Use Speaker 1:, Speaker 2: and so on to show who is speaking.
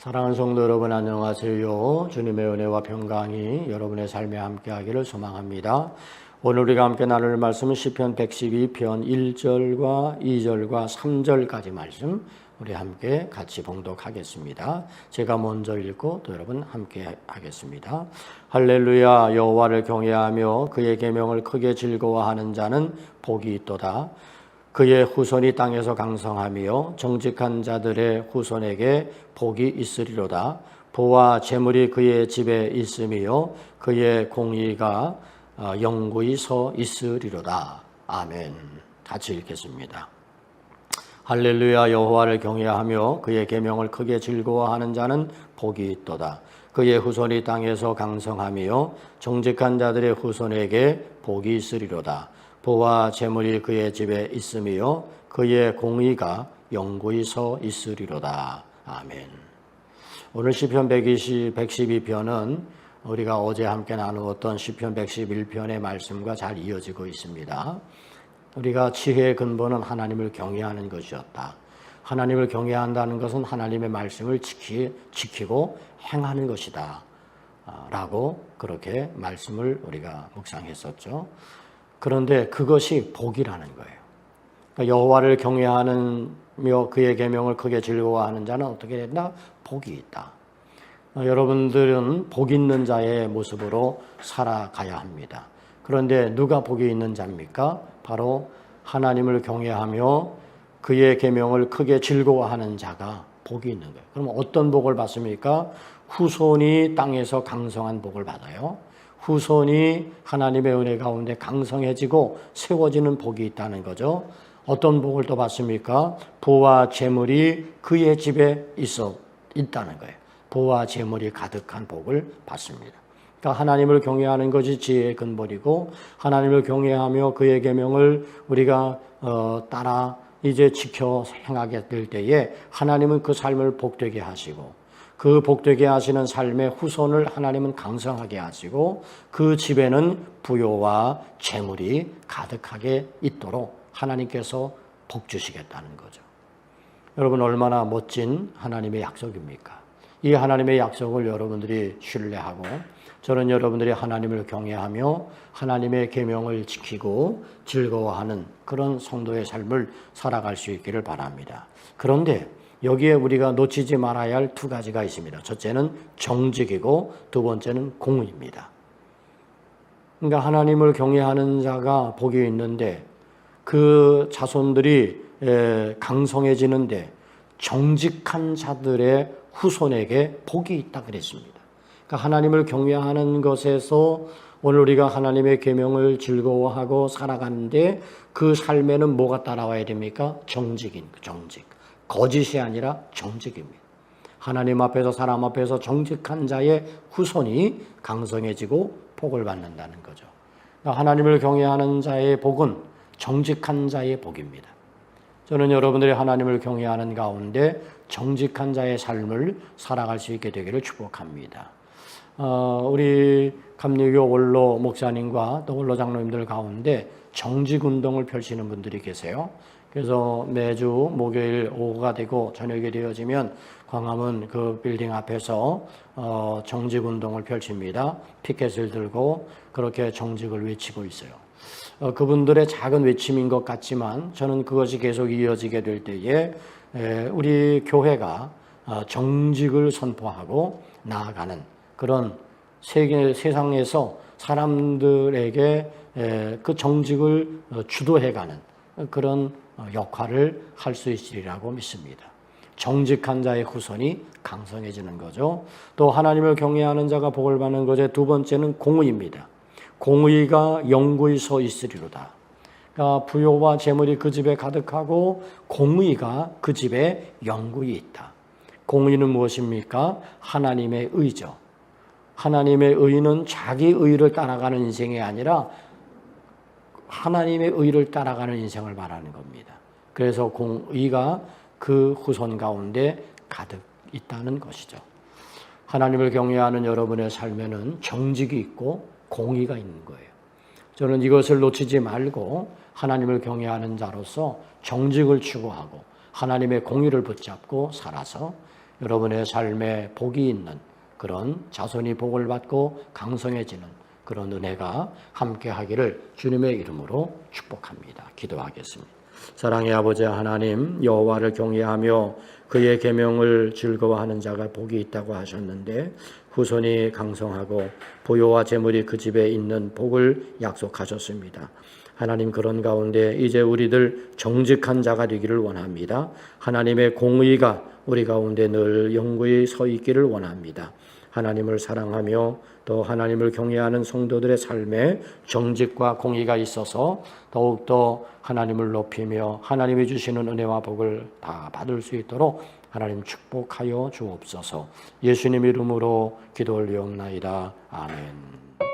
Speaker 1: 사랑하는 성도 여러분 안녕하세요. 주님의 은혜와 평강이 여러분의 삶에 함께하기를 소망합니다. 오늘 우리가 함께 나눌 말씀은 시편 112편 1절과 2절과 3절까지 말씀 우리 함께 같이 봉독하겠습니다. 제가 먼저 읽고 또 여러분 함께 하겠습니다. 할렐루야 여호와를 경외하며 그의 계명을 크게 즐거워하는 자는 복이 있도다. 그의 후손이 땅에서 강성하며 정직한 자들의 후손에게 복이 있으리로다. 보와 재물이 그의 집에 있으며 그의 공의가 어, 영구히 서 있으리로다. 아멘. 같이 읽겠습니다. 할렐루야 여호와를 경외하며 그의 계명을 크게 즐거워하는 자는 복이 있도다. 그의 후손이 땅에서 강성하며 정직한 자들의 후손에게 복이 있으리로다. 보와 재물이 그의 집에 있으며 그의 공의가 영구히 서 있으리로다. 아멘. 오늘 시편 120, 112편은 우리가 어제 함께 나누었던 시편 111편의 말씀과 잘 이어지고 있습니다. 우리가 지혜의 근본은 하나님을 경외하는 것이었다. 하나님을 경외한다는 것은 하나님의 말씀을 지키, 지키고 행하는 것이다. 아, 라고 그렇게 말씀을 우리가 묵상했었죠. 그런데 그것이 복이라는 거예요. 그러니까 여호와를 경외하는며 그의 계명을 크게 즐거워하는 자는 어떻게 된다? 복이 있다. 어, 여러분들은 복 있는 자의 모습으로 살아가야 합니다. 그런데 누가 복이 있는 자입니까? 바로 하나님을 경외하며 그의 계명을 크게 즐거워하는 자가 복이 있는 거예요. 그럼 어떤 복을 받습니까? 후손이 땅에서 강성한 복을 받아요. 후손이 하나님의 은혜 가운데 강성해지고 세워지는 복이 있다는 거죠. 어떤 복을 또 받습니까? 부와 재물이 그의 집에 있어 있다는 거예요. 부와 재물이 가득한 복을 받습니다. 그러니까 하나님을 경외하는 것이 지혜의 근본이고 하나님을 경외하며 그의 계명을 우리가 어, 따라 이제 지켜 행하게 될 때에 하나님은 그 삶을 복되게 하시고 그 복되게 하시는 삶의 후손을 하나님은 강성하게 하시고 그 집에는 부요와 재물이 가득하게 있도록 하나님께서 복 주시겠다는 거죠. 여러분 얼마나 멋진 하나님의 약속입니까? 이 하나님의 약속을 여러분들이 신뢰하고 저는 여러분들이 하나님을 경외하며 하나님의 계명을 지키고 즐거워하는 그런 성도의 삶을 살아갈 수 있기를 바랍니다. 그런데 여기에 우리가 놓치지 말아야 할 두 가지가 있습니다. 첫째는 정직이고 두 번째는 공의입니다. 그러니까 하나님을 경외하는 자가 복이 있는데 그 자손들이 강성해지는데 정직한 자들의 후손에게 복이 있다 그랬습니다. 그러니까 하나님을 경외하는 것에서 오늘 우리가 하나님의 계명을 즐거워하고 살아가는데 그 삶에는 뭐가 따라와야 됩니까? 정직인 정직. 거짓이 아니라 정직입니다. 하나님 앞에서 사람 앞에서 정직한 자의 후손이 강성해지고 복을 받는다는 거죠. 하나님을 경외하는 자의 복은 정직한 자의 복입니다. 저는 여러분들이 하나님을 경외하는 가운데 정직한 자의 삶을 살아갈 수 있게 되기를 축복합니다. 어, 우리 감리교 원로 목사님과 또 원로 장로님들 가운데 정직 운동을 펼치는 분들이 계세요. 그래서 매주 목요일 오후가 되고 저녁이 되어지면 광화문 그 빌딩 앞에서 어, 정직 운동을 펼칩니다. 피켓을 들고 그렇게 정직을 외치고 있어요. 어, 그분들의 작은 외침인 것 같지만 저는 그것이 계속 이어지게 될 때에 에, 우리 교회가 어, 정직을 선포하고 나아가는 그런 세계 세상에서 사람들에게 에, 그 정직을 어, 주도해가는 그런 어, 역할을 할 수 있으리라고 믿습니다. 정직한 자의 후손이 강성해지는 거죠. 또 하나님을 경외하는 자가 복을 받는 것의 두 번째는 공의입니다. 공의가 영구히 서 있으리로다. 그러니까 부요와 재물이 그 집에 가득하고 공의가 그 집에 영구히 있다. 공의는 무엇입니까? 하나님의 의죠. 하나님의 의는 자기 의를 따라가는 인생이 아니라 하나님의 의를 따라가는 인생을 말하는 겁니다. 그래서 공의가 그 후손 가운데 가득 있다는 것이죠. 하나님을 경외하는 여러분의 삶에는 정직이 있고 공의가 있는 거예요. 저는 이것을 놓치지 말고 하나님을 경외하는 자로서 정직을 추구하고 하나님의 공의를 붙잡고 살아서 여러분의 삶에 복이 있는 그런 자손이 복을 받고 강성해지는 그런 은혜가 함께 하기를 주님의 이름으로 축복합니다. 기도하겠습니다. 사랑의 아버지 하나님 여호와를 경외하며 그의 계명을 즐거워하는 자가 복이 있다고 하셨는데 후손이 강성하고 보효와 재물이 그 집에 있는 복을 약속하셨습니다. 하나님 그런 가운데 이제 우리들 정직한 자가 되기를 원합니다. 하나님의 공의가 우리 가운데 늘 영구히 서 있기를 원합니다. 하나님을 사랑하며 또 하나님을 경외하는 성도들의 삶에 정직과 공의가 있어서 더욱더 하나님을 높이며 하나님이 주시는 은혜와 복을 다 받을 수 있도록 하나님 축복하여 주옵소서 예수님 이름으로 기도 올리옵나이다. 아멘.